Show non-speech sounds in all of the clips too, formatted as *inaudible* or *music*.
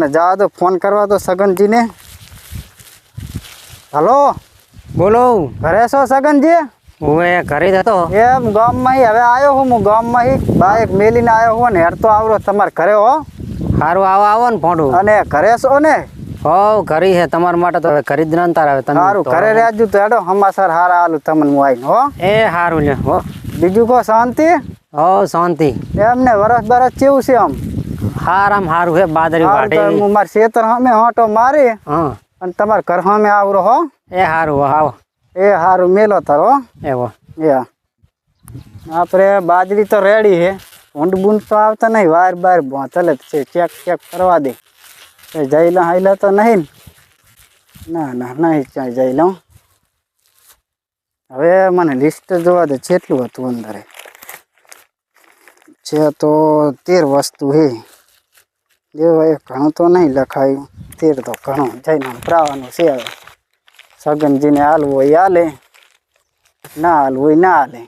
પણ જા તો ફોન કરવા તો સગનજીને. હલો? બોલો. ઘરે છો સગનજી? હું ઘરે જતો એમ ગામમાં હવે આવ્યો હું હું ગામમાં ઈ બાઈક મેલીને આવ્યો હું ને હેરતો આવરો તમારે ઘરે હો. સારું આવો આવો ને ભોડું. અને ઘરે છો ને? હો ઘરી છે તમારા માટે તો હવે ઘરી જ નંતર આવે તમે સારું ઘરે રહેજો તો હેડો હમાસર હારા આલું તમને હું આવીને હો. એ સારું લે હો. બીજું કહો શાંતિ? હો શાંતિ. એમને વરસ બરસ કેવું છે આમ? હારામ હારું હે બાદરી વાટે હું મારા ખેતર સામે હોટો મારી હા. અને તમાર ઘર હમે આવરો હો. એ હારું આવો. એ સારું મેલો તારો એવો એ આપણે બાજરી તો રેડી હે. ઊંડ બૂંડ તો આવતા નહીં વાર બાર ભોંતલે જ છે. ચેક ચેક કરવા દે. એ જઈ લઉં હાઈલા તો નહીં. ના ના નહીં ક્યાંય જઈ લઉં હવે મને લિસ્ટ જોવા દે કેટલું હતું અંદરે. છે તો તેર વસ્તુ છે એ ઘણું તો નહીં લખાયું. તેર તો ઘણું. જઈને પ્રાવાનું છે હવે. સગનજીને હાલવું હોય હાલે. ના હાલવું હોય ના હાલે.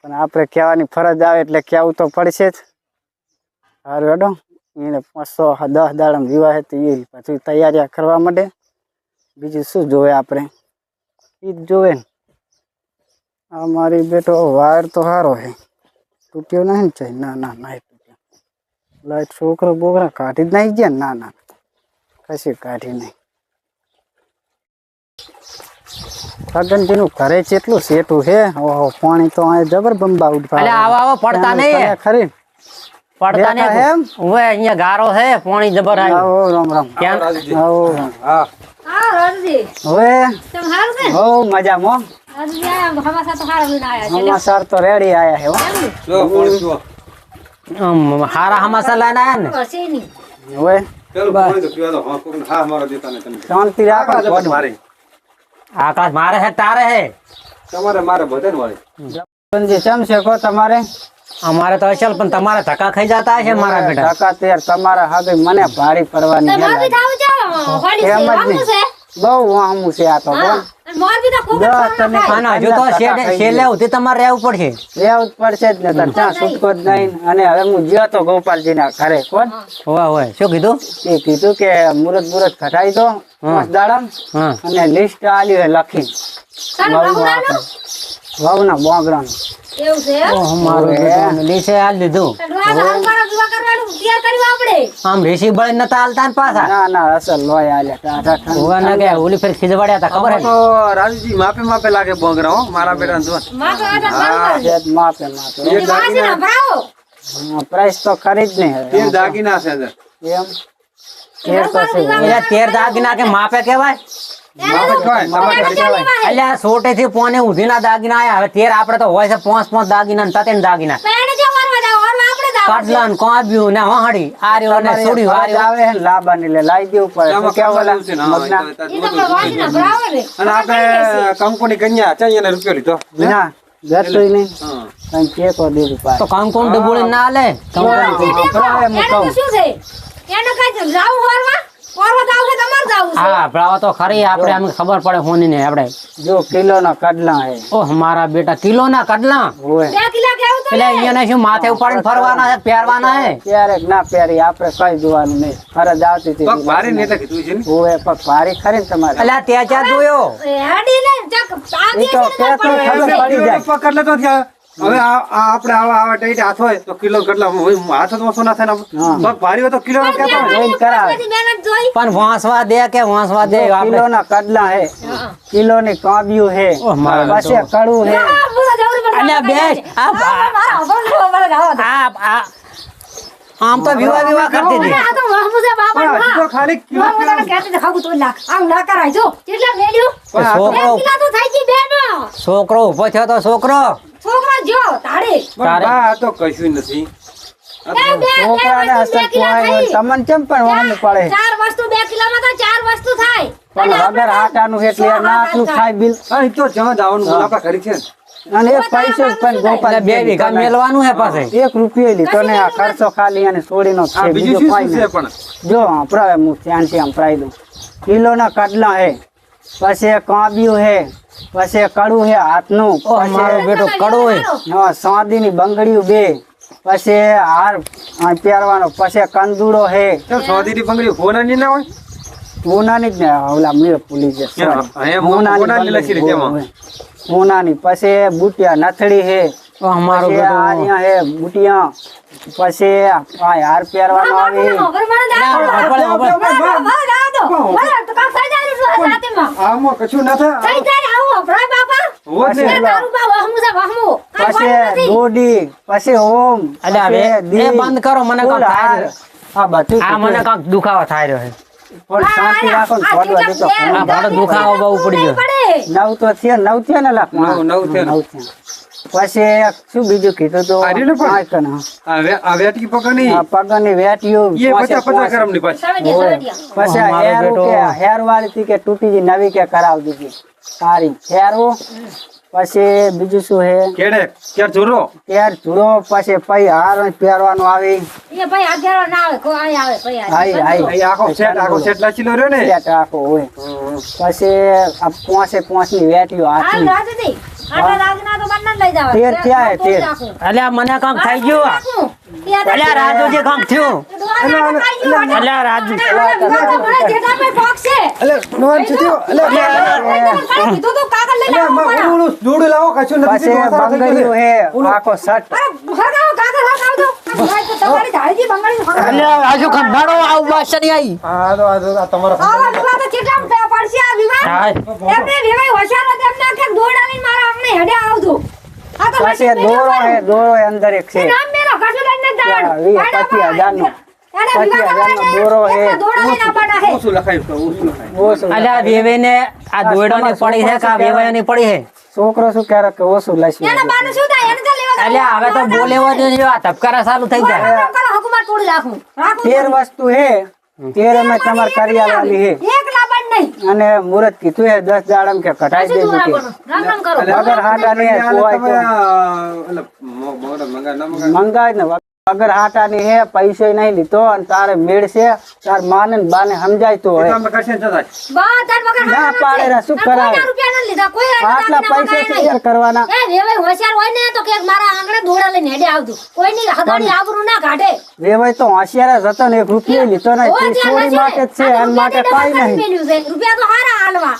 પણ આપણે કહેવાની ફરજ આવે એટલે કહેવું તો પડશે જ. સારું હેડો. એને પાંચસો, દસ દાડમ વિવાહ તો એ પછી તૈયારીયા કરવા માટે બીજું શું જોવે આપણે? એ જ જોવે ને. આ મારી બેટો, વાયર તો સારો છે તૂટ્યો નહીં ને ના ના ના નહીં લાઈટ છોકરો બોકરા કાઢી જ નાખી ગયા ના ના કશી કાઢી નહીં સગનજીનું ઘરે કેટલું સેટું છે ઓહો પાણી તો અહીંયા જબર બંબા ઉઠવા અરે આવો આવો પડતા નહીં ખરી પડતા નહીં એમ? હવે અહીંયા ગારો છે પાણી જબર આવ્યું આવો રામ રામ કેમ આવો હા હા હરજી હવે તમે સારું છે હો મજામાં હરજી આ હમાસા તો હાલ લઈને આયા છે સમાચાર તો રેડી આયા છે હો. જો પાણી જો આમ હારા હમાસા લઈને હે ને? હશે નહીં. ઓય. પેલું પાણી તો પીવા દો હા કોકને દેતા ને તમે. શાંતિ રાખો. આકાશ. મારી. આકાશ મારે છે તારે હે? તમારે મારે બધે ને વાળી જે ચમ છે કો તમારે? અમારે તો અચલ પણ તમારે ધક્કા ખાઈ જતા છે મારા બેટા? ધક્કા તેર તમારા હવે મને ભારી પડવાની હે. છે બહુ વાહમું છે આ તો હા. બોલ. અને મોરબી તો ખૂબ જો તને અને હજુ તો શેડે છેલ્લે સુધી તમારે રહેવું પડશે. રહેવું પડશે જ ને તાર ત્યાં છૂટકો જ નહીં. અને હવે હું ગયો તો ગોપાલજી ના ઘરે કોણ? હોવા હોય શું કીધું? એ કીધું કે મુરત મુરત ઘટાઈ દો પાંચ દાડમ અને લિસ્ટ આલી લખી. તારું બોગરાનો એવું છે એમ? ઓહ, મારું ઓવે. બેટું લીસે કરવા આપણે. આમ રેસી બળે નતા હાલતા પાછા. ના ના અસલ લોય આલ્યા. હોવા ના કે ઓલી ફેર ખીજવાડ્યા હતા ખબર તો રાજુજી માપે માપે લાગે બોગરા હો મારા બેટા જો માપે માપે ભરાવો. પ્રાઇસ તો ખરી જ નહીં તે. હવે. દાગીના છે એમ. તેર તેર દાગીના કે માપે કેવાય એટલે સોટે થી પોને ઉધી ના દાગીના આયા. હવે તેર આપડે તો હોય છે પાંચ પાંચ દાગીના ને દાગીના. પેણે જે ઓરવા જાવ, ઓરવા આપણે જાવ. કડલા ને કોબ્યું આર્યો ને ફરજ આર્યો. આવે હે ને લાબાની લે લાવી દેવું પડે ઓલા ને, મગના? ને. અને આપણે કંકુની કન્યા ચાઈ રૂપિયો લીધો. ના નહીં. કઈ કે તો કંકુન ડબોળી ના શું છે? એને કાંઈ જાવું ઓરવા? તમારે જાવું છે. હા ભરાવા તો ખરી આપડે આમ ખબર પડે હોની ને આપડે જો કિલો ના કડલા હે. ઓહ મારા બેટા કિલો ના કડલા? હોય બે કિલા કેવું તો એટલે અહીંયા શું માથે ઉપાડીને ફરવાના છે પહેરવાના છે? ક્યારેક ના પહેરી આપણે કઈ જોવાનું નહીં. ફરજ આવતી હતી. પગ ભારે ને એટલે કીધું છે ને? હોય પગ ભારી ખરી ને તમારે. ત્યાં જોયો ચક આ તો ખબર પડી જાય. તો હવે આ આ આપણે આવા આવા ટાઈટ હાથ હોય તો કિલો કેટલા હોય, હાથ જ ઓછો ના થાય પગ ભારી હોય તો કિલો નો કરાવે. પણ વાંસવા દે કે વાંસવા દે કિલો ના કડલા હે. કિલો ની કાબ્યું હે. પાસે કડું હે. આ આમ તો વિવાહ વિવાહ કરતી હતી. આ તો વહમુ બાપા તો ખાલી કિલો કિલો. કહેતી હતી, તો લાખ. આમ ના કરાય જો. કેટલા મેલ્યું? છોકરો કિલા તો થઈ ગઈ બેનો. છોકરો ઊભો થયો તો છોકરો. છોકરો જો તારે. તારે- આ તો કશું નથી. આ બે તો- બે બે છોકરાને અસર કિલા તમને કેમ પણ વાહન પડે? ચાર વસ્તુ બે કિલોમાં તો ચાર વસ્તુ થાય. પણ વગર આટાનું એટલે બિલ. તો જવા છે અને એક પૈસો પણ ગોપાલ બે વીઘા મેલવાનું હે પાસે. એક રૂપિયો લીધો ને આ ખર્ચો ખાલી અને છોડીનો છે બીજું શું છે પણ? જો આપણે હું સંભળાવી દઉં. કિલોના કડલા હે પછી કાંબિયું હે પછી કડું હે હાથનું મારો બેટો કડો હે હા સાદીની બંગડીયું બે પછી હાર આ પહેરવાનો પછી કંદુડો હે સોદીની બંગડી હોનાની ના હોય જ ને ઓલા પછી બુટિયા નથડી હે ઓ, અમારું પછી હે બુટિયા પછી આ હાર પહેરવાનો આવે આમાં કશું ના થાય બંધ કરો, મને. આ બધું આ મને કંઈક દુખાવો થાય રહ્યો પણ શાંતિ રાખો ને દુખાવો બહુ પડી ગયો. નવ તો થયા નવ થયા ને લાખ નવ- નવ થયા. નવ થયા. પછી શું બીજું કીધું તો? વેટકી પગની? વેટીઓ એ પાછી. હોય. પછી હેર કે હેર વાળી હતી કે તૂટી ગઈ નવી કે કરાવી દીધી સારી હેરો પછી બીજું શું હે? કેડે? ક્યાં જોરો જુડો પછી હાર પહેરવાનો આવે. આઈ અહીં આખો સેટ આખો સેટ લાચીલો રહ્યો ને? સેટ આખો હોય. પછી આ પોસે પોસની વેટીઓ હાથની. તેર થયા તેર. અલ્યા મને કાંક થઈ ગયું. અલ્યા રાજુજી કાંક થયું. અલ્યા રાજુ અલે નોન છુટ્યો અલે અલે માં ઓલું ઓલું જોડું લાવો કશું નથી પછી થયું, વધારે થઈ બંગડીઓ ગયું. હે આખો રાજુ ખંભાળો આવું બાદશાહ નહીં આવી આ તો આ તો પછી દોરો હે દોરો હે અંદર એક છે. દોરો હે ઓછું. લખાયું તો ઓછું લખાયું. ઓછું વેવેને આ દોયડોની પડી હે કે આ વેવાયોની પડી છે? છોકરો શું ક્યારે કે ઓછું લઈશું અલ્યા હવે તો બોલેવો જ નહીં. આ ધબકારા ચાલુ થઈ જાય તેર વસ્તુ હે. તેર અમે તમારે કરી આવવાની હે. અને મુરત કીધું હે દસ દાડમ કે કટાઈ દે દેજો રામ રામ કરો. મંગાય ને વગર હાટા ની હે પૈસે નહીં લીધો અને તારે મેળશે તાર માને બાને સમજાય તો ને પાડે રા, શું કોઈ આટલા પૈસે શેર કરવાના? એ હોશિયાર હોય ને તો કે મારા આંગણે દોડા લઈને હેડે આવતું કોઈની હગાડી આબરૂ ના કાઢે. વેવાય તો હોશિયાર જ હતો ને એક રૂપિયો લીધો નહીં ત્યાં ચોરી માટે જ છે ને. માટે રૂપિયા નહીં. રૂપિયા તો હારા હાલવા.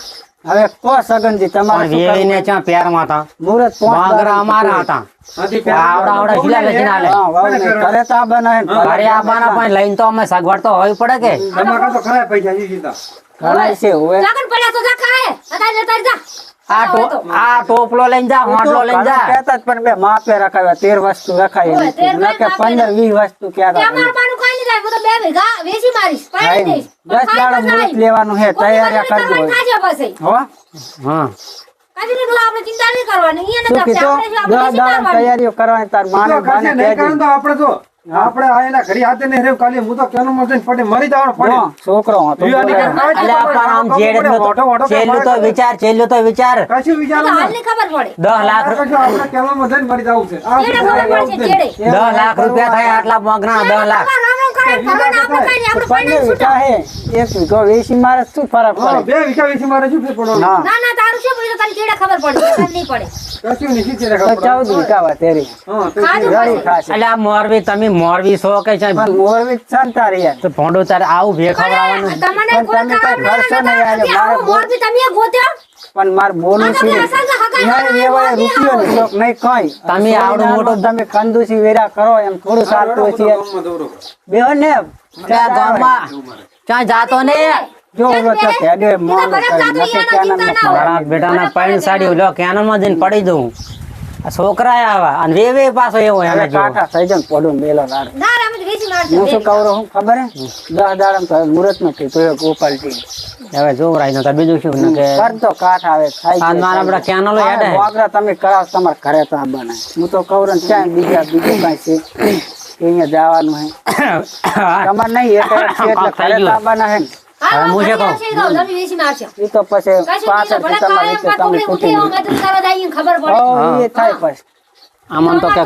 હવે કો સગનજી તમારે વેવીને કરવું? ત્યાં પેરમાં હતા? મુહૂર્ત વાગરા અમારા હતા. આવડા આવડા શીલા લઈને આલે. ઘરે તો આ ઘરે આવવાના પણ લઈને તો અમે સગવડ તો હોય પડે કે? તમારા તો ખરા પૈસા સીધા. ઘણા છે હોય લાગણ પડ્યા તો જા ખાય. અત્યારે અત્યારે જા. આ ટોપલો લઈને જા હોટલો લઈને જા. ઘણા કહેતા જ પણ બે માપે રખાવ્યા તેર વસ્તુ ના કે પંદર વીસ વસ્તુ ક્યાં થાય હું તો બે વીઘા વેચી મારીશ પાડી દઈશ. દસ દાડા મુહૂર્ત લેવાનું હે તૈયારી કરજો ખાજો પછી. હો? હા. કાજી નીકળો આપણે ચિંતા નહીં કરવાની. અહીંયા શું નથી કીધું? આપણે દસ દાડા તૈયારીઓ કરવાની તાર માને તો કરશે બાને નહીં કહેજે. કરે તો આપણે તો આપણે આ ઘડી હાથે નહીં રહ્યું કાલે હું તો કેનું મજન પડે મરી જવાનું પડે છોકરો હતો. વિવાની બોલે. ઘરમાં અલ્યા પણ આમ જેડનું તો છેલ્લું તો વિચાર છેલ્લું તો વિચાર. કશું વિચારો હાલની ખબર પડે. દસ લાખ રૂ- આપણે કેનું મજન મરી જવું છે. આ એને ખબર પડશે ચેડે દસ લાખ રૂપિયા થાય આટલા મગના દસ લાખ. એક વીઘો વેચી મારે શું ફરક પડે? બે વીઘા વેચી મારે શું ફેર પડવાનો? ના ના તારું છે પછી તને ચેડે ખબર પડે નહીં પડે. કશું નહીં, શી છે રે ચૌદ વીઘા વા તેરી હા, તો ખાધું રડી પછી. ખાશે. અલ્યા મોરબી તમે મોરબી છો કે છે મોરબી સંતા રહ્યા તો ભોંડો તારે આવું ભે ખવડાવવાનું તમને કોઈ ખર્ચો નહીં આજે નથી. આવો મારે મોરબી તમે ગોત્યો? પણ માર બોલું છે વાળા વેવાય રૂપિયો ને શોખ નહીં કઈ. તમે આવડો મોટો તમે કંદુસી વેરા કરો એમ થોડું સારું છે. બેહો ને ત્યાં ગામમાં ત્યાં જાતો ને. જો તો કેડે મોન કરી નથી ક્યાં નામ મારા બેટાના પાણી સાડી લો કેનનમાં જઈને પડી દઉં. છોકરા આવા. અને વે વે પાછો એવો એને કાકા થઈ જન પડું મેલો લાડ ના આમ વેચી મારશું. હું શું કહું હું ખબર હે? દસ દાડા તો મુહૂર્ત નથી તો ગોપાલ ટી હવે જોવરાય ન બીજું શું? ન કે કર તો કાઠ આવે ખાઈ આ મારા બધા કેનલો હેડે વાગરા તમે કરા તમારા ઘરે તો આ બને. હું તો કહું ને ક્યાં બીજા બીજું કાઈ છે? *coughs* અહીંયા જવાનું હે. *coughs* તમાર નહીં એટલે *coughs* છે એટલે ઘરે તો આ બને હે હા, કહું? તમે. એ તો પછી પાછળ તમારી દાઈને ખબર પડે. એ થાય પછી. આમાં તો કે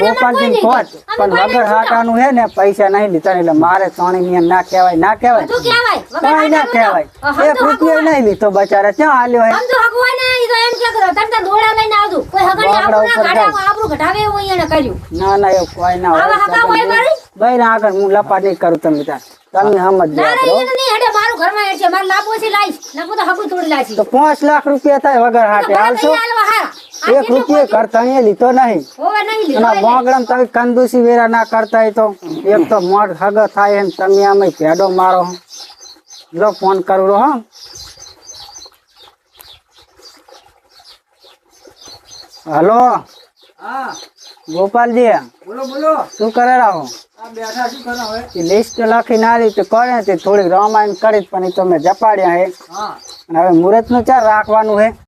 ગોપાલજી ખોટ પણ વગર હાટાનું હે ને પૈસા નહીં લીધા એટલે મારે ત્રણેય નિયમ ના કહેવાય ના કહેવાય. કઈ ના. કહેવાય. એક રૂપિયો નહીં લીધો બચારા ક્યાં હાલ્યો હે? ને, ઈ તો એમ કે કરો તને તો દોડા લઈને આવતું કોઈ હગાની વાકડા આબરૂ ના એવું એને કર્યું. ના ના એવું કોઈ ના હોય મારી? ભાઈ ના આગળ હું લપાટ નહીં કરું તમે ત્યાં. તમે સમજ મારું ઘરમાં છે મારે લાભો છે લાઈશ. નકુ તો હગું તોડી લાઈશ તો પાંચ લાખ રૂપિયા થાય વગર હાટે હાલશો? એક રૂપિયો કરતા લીધો નહીં. હોવે નહીં લીધો. અને એટલે. તમે કંદુસી વેરા ના કરતા હોય તો. એક તો મોટ હગ થાય એમ તમે આમ ભેડો મારો. જો ફોન કરું હો. હલો. હા. ગોપાલજી બોલો બોલો. શું કરે રહો? બેઠા શું કરો હવે? લિસ્ટ લખીને આલી તો કરે તે થોડીક રામાયણ કરી પણ એ તો જપાડ્યા હે. અને હવે મુહૂર્તનું ચાર રાખવાનું હે.